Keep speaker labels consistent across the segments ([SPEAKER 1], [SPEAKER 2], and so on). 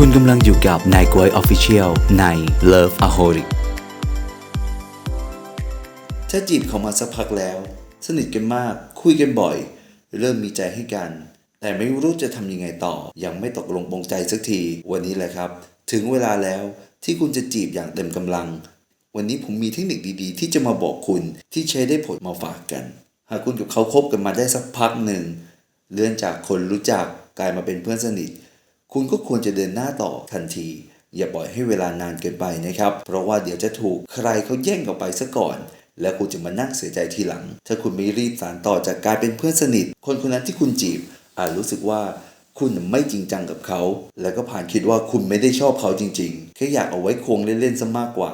[SPEAKER 1] คุณกำลังอยู่กับนายกวยออฟฟิเชียลใน Love a h o r i
[SPEAKER 2] ถ้าจีบเขามาสักพักแล้ว สนิทกันมากคุยกันบ่อย เริ่มมีใจให้กัน แต่ไม่รู้จะทำยังไงต่อ ยังไม่ตกลงปรงใจสักที วันนี้แหละครับ ถึงเวลาแล้วที่คุณจะจีบอย่างเต็มกำลัง วันนี้ผมมีเทคนิคดีๆ ที่จะมาบอกคุณที่ใช้ได้ผลมาฝากกัน หากคุณกับเขาคบกันมาได้สักพักหนึ่งเลื่อนจากคนรู้จักกลายมาเป็นเพื่อนสนิท คุณก็ควรจะเดินหน้าต่อทันที อย่าปล่อยให้เวลานานเกินไปนะครับ เพราะว่าเดี๋ยวจะถูกใครเขาแย่งออกไปซะก่อน แล้วคุณจะมานั่งเสียใจทีหลัง ถ้าคุณไม่รีบสานต่อจากการเป็นเพื่อนสนิท คนคนนั้นที่คุณจีบ อาจรู้สึกว่าคุณไม่จริงจังกับเขา แล้วก็ผ่านคิดว่าคุณไม่ได้ชอบเขาจริงๆ แค่อยากเอาไว้ควงเล่นๆซะมากกว่า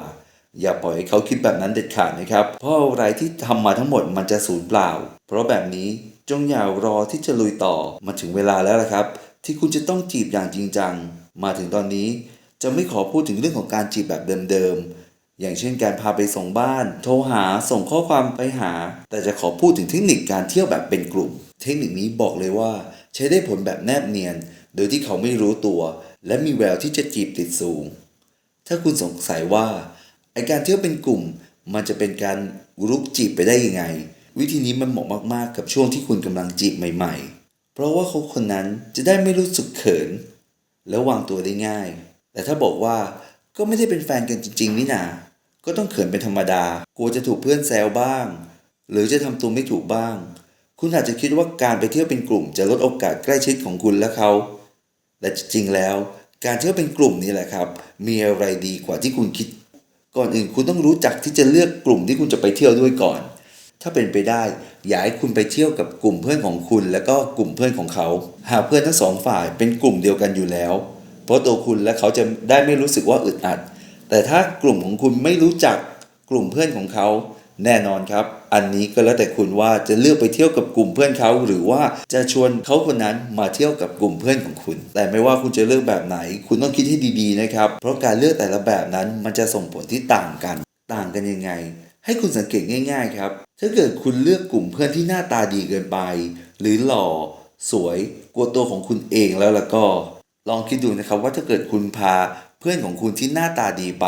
[SPEAKER 2] อย่าปล่อยให้เขาคิดแบบนั้นเด็ดขาดนะครับ เพราะอะไรที่ทำมาทั้งหมดมันจะสูญเปล่า เพราะแบบนี้จงอย่ารอที่จะลุยต่อมาถึงเวลาแล้วละครับ ที่คุณจะต้องจีบอย่างจริงจัง มาถึงตอนนี้จะไม่ขอพูดถึงเรื่องของการจีบแบบเดิมๆ อย่างเช่นการพาไปส่งบ้าน โทรหาส่งข้อความไปหา แต่จะขอพูดถึงเทคนิคการเที่ยวแบบเป็นกลุ่ม เทคนิคนี้บอกเลยว่า ใช้ได้ผลแบบแนบเนียน โดยที่เขาไม่รู้ตัว และมีแววที่จะจีบติดสูง ถ้าคุณสงสัยว่าไอการเที่ยวเป็นกลุ่ม มันจะเป็นการรุกจีบไปได้ยังไง วิธีนี้มันเหมาะมากๆ กับช่วงที่คุณกำลังจีบใหม่ ๆ เพราะว่าเขาคนนั้นจะได้ไม่รู้สึกเขิน แล้วางตัวได้ง่าย แต่ถ้าบอกว่าก็ไม่ได้เป็นแฟนกันจริง ๆ นี่นา ก็ต้องเขินเป็นธรรมดากลัวจะถูกเพื่อนแซวบ้าง หรือจะทำตัวไม่ถูกบ้าง คุณอาจจะคิดว่าการไปเที่ยวเป็นกลุ่ม จะลดโอกาสใกล้ชิดของคุณและเขาแต่จริงๆแล้ว การเที่ยวเป็นกลุ่มนี่แหละครับ มีอะไรดีกว่าที่คุณคิด ก่อนอื่นคุณต้องรู้จักที่จะเลือกกลุ่มที่คุณจะไปเที่ยวด้วยก่อน ถ้าเป็นไปได้ อย่าให้คุณไปเที่ยวกับกลุ่มเพื่อนของคุณ และก็กลุ่มเพื่อนของเขา หากเพื่อนทั้งสองฝ่ายเป็นกลุ่มเดียวกันอยู่แล้ว เพราะตัวคุณและเขาจะได้ไม่รู้สึกว่าอึดอัด แต่ถ้ากลุ่มของคุณไม่รู้จักกลุ่มเพื่อนของเขาแน่นอนครับ อันนี้ก็แล้วแต่คุณว่าจะเลือกไปเที่ยวกับกลุ่มเพื่อนเขา หรือว่าจะชวนเขาคนนั้นมาเที่ยวกับกลุ่มเพื่อนของคุณ แต่ไม่ว่าคุณจะเลือกแบบไหน คุณต้องคิดให้ดีๆนะครับ เพราะการเลือกแต่ละแบบนั้นมันจะส่งผลที่ต่างกัน ต่างกันยังไง ให้คุณสังเกตง่าย ๆ ครับ ถ้าเกิดคุณเลือกกลุ่มเพื่อนที่หน้าตาดีเกินไป หรือหล่อ สวย กลัวตัวของคุณเองแล้วล่ะก็ ลองคิดดูนะครับว่าถ้าเกิดคุณพาเพื่อนของคุณที่หน้าตาดีไป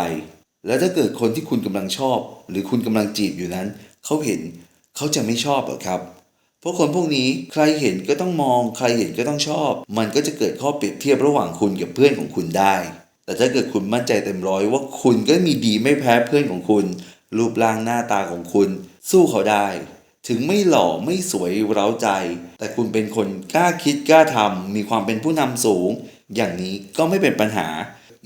[SPEAKER 2] แล้วถ้าเกิดคนที่คุณกำลังชอบ หรือคุณกำลังจีบอยู่นั้น เขาเห็นเขาจะไม่ชอบหรอครับ เพราะคนพวกนี้ใครเห็นก็ต้องมอง ใครเห็นก็ต้องชอบ มันก็จะเกิดข้อเปรียบเทียบระหว่างคุณกับเพื่อนของคุณได้ แต่ถ้าเกิดคุณมั่นใจเต็มร้อยว่าคุณก็มีดีไม่แพ้เพื่อนของคุณ รูปร่างหน้าตาของคุณ สู้เขาได้ ถึงไม่หล่อไม่สวยเร้าใจ แต่คุณเป็นคนกล้าคิดกล้าทำมีความเป็นผู้นำสูง อย่างนี้ก็ไม่เป็นปัญหา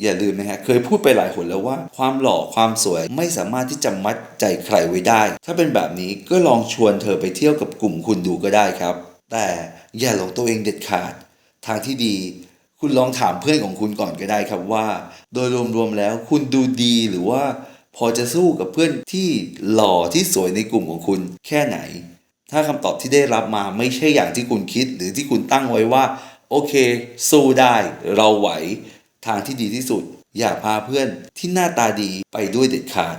[SPEAKER 2] อย่าลืมนะฮะเคยพูดไปหลายหนแล้วว่า ความหล่อความสวยไม่สามารถที่จะมัดใจใครไว้ได้ ถ้าเป็นแบบนี้ก็ลองชวนเธอไปเที่ยวกับกลุ่มคุณดูก็ได้ครับ แต่อย่าหลงตัวเองเด็ดขาด ทางที่ดีคุณลองถามเพื่อนของคุณก่อนก็ได้ครับว่า โดยรวมๆแล้วคุณดูดีหรือว่า พอจะสู้กับเพื่อนที่หล่อที่สวยในกลุ่มของคุณแค่ไหน ถ้าคำตอบที่ได้รับมาไม่ใช่อย่างที่คุณคิด หรือที่คุณตั้งไว้ว่า โอเค สู้ได้เราไหว ทางที่ดีที่สุด อย่าพาเพื่อนที่หน้าตาดีไปด้วยเด็ดขาด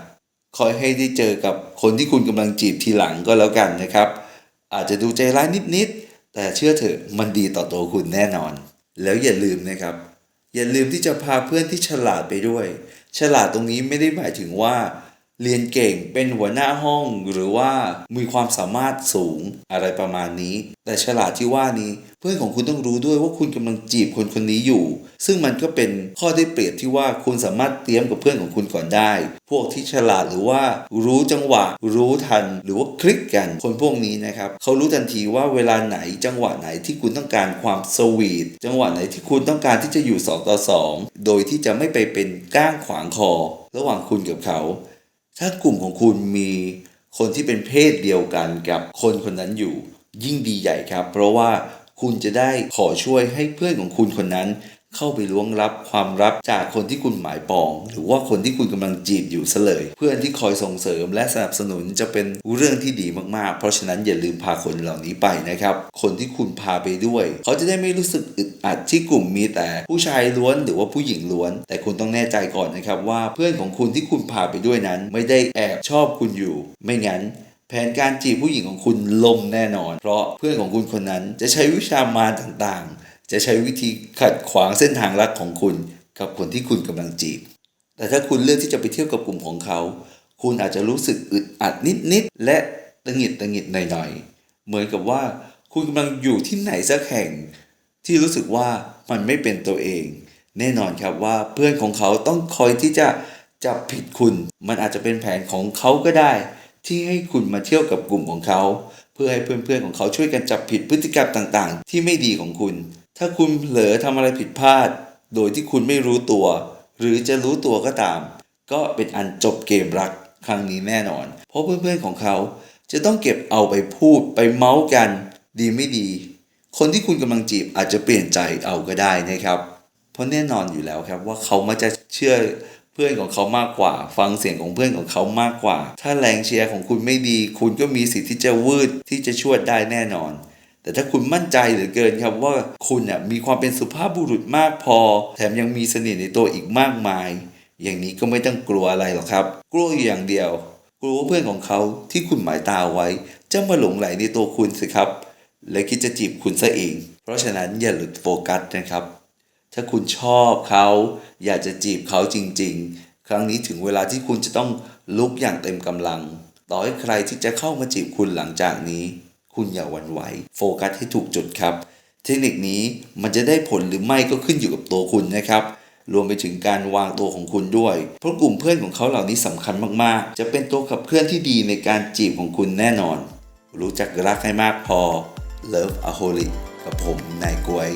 [SPEAKER 2] คอยให้ได้เจอกับคนที่คุณกำลังจีบทีหลังก็แล้วกันนะครับ อาจจะดูใจร้ายนิดๆแต่เชื่อเถอะมันดีต่อตัวคุณแน่นอน แล้วอย่าลืมนะครับ อย่าลืมที่จะพาเพื่อนที่ฉลาดไปด้วย ฉลาดตรงนี้ไม่ได้หมายถึงว่า เรียนเก่งเป็นหัวหน้าห้องหรือว่ามีความสามารถสูงอะไรประมาณนี้ แต่ฉลาดที่ว่านี้ เพื่อนของคุณต้องรู้ด้วยว่าคุณกำลังจีบคนคนนี้อยู่ ซึ่งมันก็เป็นข้อได้เปรียบที่ว่าคุณสามารถเตรียมกับเพื่อนของคุณก่อนได้ พวกที่ฉลาดหรือว่ารู้จังหวะ รู้ทันหรือว่าคลิกกันคนพวกนี้นะครับเขารู้ทันทีว่าเวลาไหนจังหวะไหนที่คุณต้องการความสวีทจังหวะไหนที่คุณต้องการที่จะอยู่สองต่อสองโดยที่จะไม่ไปเป็นก้างขวางคอ ระหว่างคุณกับเขา ถ้ากลุ่มของคุณมีคนที่เป็นเพศเดียวกันกับคนคนนั้นอยู่ ยิ่งดีใหญ่ครับ เพราะว่าคุณจะได้ขอช่วยให้เพื่อนของคุณคนนั้น เข้าไปล้วงลับความลับจากคนที่คุณหมายปอง หรือว่าคนที่คุณกำลังจีบอยู่ซะเลย เพื่อนที่คอยส่งเสริมและสนับสนุนจะเป็นเรื่องที่ดีมากๆ เพราะฉะนั้นอย่าลืมพาคนเหล่านี้ไปนะครับ คนที่คุณพาไปด้วย เขาจะได้ไม่รู้สึกอึดอัดที่กลุ่มมีแต่ผู้ชายล้วนหรือว่าผู้หญิงล้วน แต่คุณต้องแน่ใจก่อนนะครับว่าเพื่อนของคุณที่คุณพาไปด้วยนั้น ไม่ได้แอบชอบคุณอยู่ ไม่งั้นแผนการจีบผู้หญิงของคุณล่มแน่นอน เพราะเพื่อนของคุณคนนั้นจะใช้วิชามารต่างๆ จะใช้วิธีขัดขวางเส้นทางรักของคุณ กับคนที่คุณกำลังจีบ แต่ถ้าคุณเลือกที่จะไปเที่ยวกับกลุ่มของเขา คุณอาจจะรู้สึกอึดอัดนิดๆและตังหงิดตังหงิดหน่อยๆ เหมือนกับว่าคุณกำลังอยู่ที่ไหนสักแห่ง ที่รู้สึกว่ามันไม่เป็นตัวเอง แน่นอนครับว่าเพื่อนของเขาต้องคอยที่จะจับผิดคุณ มันอาจจะเป็นแผนของเขาก็ได้ ที่ให้คุณมาเที่ยวกับกลุ่มของเขา เพื่อให้เพื่อนๆของเขาช่วยกันจับผิดพฤติกรรมต่างๆ ที่ไม่ดีของคุณ ถ้าคุณเผลอทำอะไรผิดพลาด โดยที่คุณไม่รู้ตัว หรือจะรู้ตัวก็ตาม ก็เป็นอันจบเกมรักครั้งนี้แน่นอน เพราะเพื่อนๆของเขาจะต้องเก็บเอาไปพูดไปเมาส์กัน ดีไม่ดี คนที่คุณกำลังจีบอาจจะเปลี่ยนใจเอาก็ได้นะครับ เพราะแน่นอนอยู่แล้วครับว่าเขามักจะเชื่อเพื่อนของเขามากกว่า ฟังเสียงของเพื่อนของเขามากกว่า ถ้าแรงเชียร์ของคุณไม่ดี คุณก็มีสิทธิ์ที่จะวืดที่จะชวยได้แน่นอน แต่ถ้าคุณมั่นใจเหลือเกินครับว่าคุณน่ะมีความเป็นสุภาพบุรุษมากพอ แถมยังมีเสน่ห์ในตัวอีกมากมาย อย่างนี้ก็ไม่ต้องกลัวอะไรหรอกครับ กลัวอยู่อย่างเดียว กลัวเพื่อนของเขาที่คุณหมายตาเอาไว้ จะมาหลงไหลในตัวคุณสิครับ และคิดจะจีบคุณซะเอง เพราะฉะนั้นอย่าหลุดโฟกัสนะครับ ถ้าคุณชอบเขาอยากจะจีบเขาจริง ๆ ครั้งนี้ถึงเวลาที่คุณจะต้องลุกอย่างเต็มกำลัง ต่อให้ใครที่จะเข้ามาจีบคุณหลังจากนี้ คุณอย่าหวั่นไหว โฟกัสให้ถูกจุดครับ เทคนิคนี้มันจะได้ผลหรือไม่ก็ขึ้นอยู่กับตัวคุณนะครับ รวมไปถึงการวางตัวของคุณด้วย เพราะกลุ่มเพื่อนของเขาเหล่านี้สำคัญมากๆ จะเป็นตัวขับเคลื่อนที่ดีในการจีบของคุณแน่นอน รู้จักรักให้มากพอ Love a h o l i c กับผมนายกวย